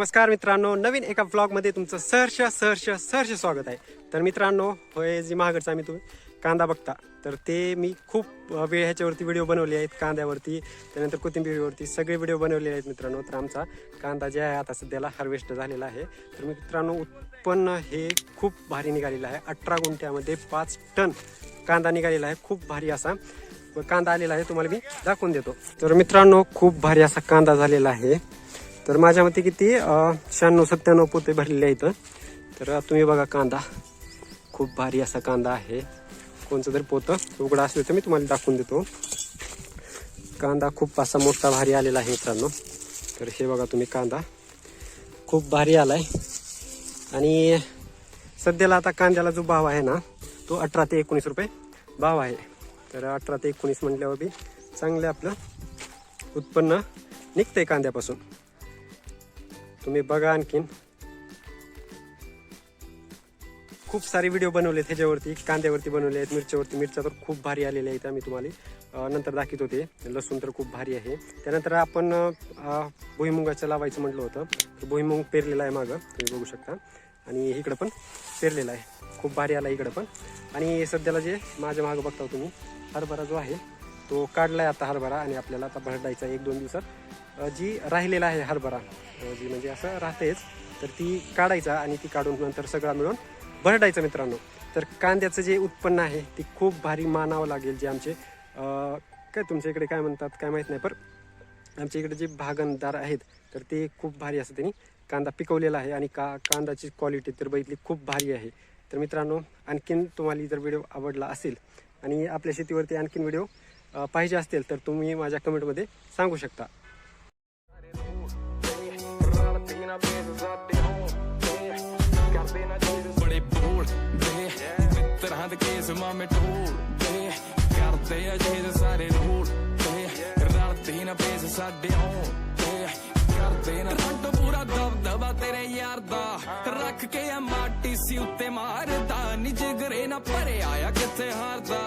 नमस्कार मित्रांनो नवीन एका ब्लॉगमध्ये तुमचं सहर्ष सहर्ष सहर्ष स्वागत आहे. तर मित्रांनो होय जी महागडचा आम्ही तुम्ही कांदा बघता. तर ते मी खूप वेळ ह्याच्यावरती व्हिडिओ बनवले आहेत कांद्यावरती त्यानंतर कोथिंबीरीवरती सगळे व्हिडिओ बनवलेले आहेत मित्रांनो. तर आमचा कांदा जे आहे आता सध्याला हार्वेस्ट झालेला आहे. तर मित्रांनो उत्पन्न हे खूप भारी निघालेलं आहे. अठरा गुंठ्यामध्ये पाच टन कांदा निघालेला आहे. खूप भारी असा कांदा आलेला आहे. तुम्हाला मी दाखवून देतो. तर मित्रांनो खूप भारी असा कांदा झालेला आहे. तर माझ्या मते किती शहाण्णव सत्त्याण्णव पोते भरलेले आहेत. तर तुम्ही बघा कांदा. खूप भारी असा कांदा आहे. कोणचं तरी पोतं उघडं असलं तर मी तुम्हाला दाखवून देतो. कांदा खूप असा मोठा भारी आलेला आहे मित्रांनो. तर हे बघा तुम्ही कांदा. खूप भारी आलाय. आणि सध्याला आता कांद्याला जो भाव आहे ना तो अठरा ते एकोणीस रुपये भाव आहे. तर अठरा ते एकोणीस म्हटल्यावर बी चांगलं आपलं उत्पन्न निघतंय कांद्यापासून. तुम्ही बघा आणखीन. खूप सारे व्हिडिओ बनवले त्याच्यावरती कांद्यावरती बनवले आहेत मिरच्यावरती. मिरच्या तर खूप भारी आलेल्या आहेत आम्ही तुम्हाला. नंतर दाखवत होते. लसूण तर खूप भारी आहे. त्यानंतर आपण भुईमुगाचं लावायचं म्हटलं होतं. तर भुईमुग पेरलेला आहे मागं. तुम्ही बघू शकता. आणि इकडं पण पेरलेला आहे. खूप भारी आला इकडं पण. आणि सध्याला जे माझ्या मागं बघता तुम्ही हरभरा जो आहे तो काढला आहे आता हरभरा आणि आपल्याला आता भरडायचा एक दोन दिवसात. जी राहिलेला आहे हरभरा जी म्हणजे असं राहतेच तर ती काढायचा आणि ती काढून नंतर सगळा मिळून भरडायचा मित्रांनो. तर कांद्याचं जे उत्पन्न आहे ती खूप भारी मानावं लागेल जे आमचे काय तुमच्या इकडे काय म्हणतात काय माहीत नाही पण आमच्या इकडे जे भागणदार आहेत तर ते खूप भारी असं त्यांनी कांदा पिकवलेला आहे आणि का कांदाची क्वालिटी तर बघितली खूप भारी आहे. तर मित्रांनो आणखीन तुम्हाला जर व्हिडिओ आवडला असेल आणि आपल्या शेतीवरती आणखीन व्हिडिओ पाहिजे असतील तर तुम्ही माझ्या कमेंटमध्ये सांगू शकता. ਬੜੇ ਬੋਲਦੇ ਮਿੱਤਰਾਂ ਦੇ ਕੇਸ ਮਾਮੇ ਢੋਲਦੇ ਕਰਦੇ ਆ ਜੇ ਸਾਰੇ ਰੋਲਦੇ ਰਲਦੇ ਨਾ ਪੇਸ ਸਾਡੇ ਆਉਂਦੇ ਕਰਦੇ ਨਾ ਰੰਟ ਪੂਰਾ ਦਬਦਬਾ ਤੇਰੇ ਯਾਰ ਦਾ। ਰੱਖ ਕੇ ਆ ਮਾਟੀ ਸੀ ਉੱਤੇ ਮਾਰਦਾ। ਨੀ ਜਿਗਰੇ ਨਾ ਭਰਿਆ ਆ ਕਿੱਥੇ ਹਾਰਦਾ।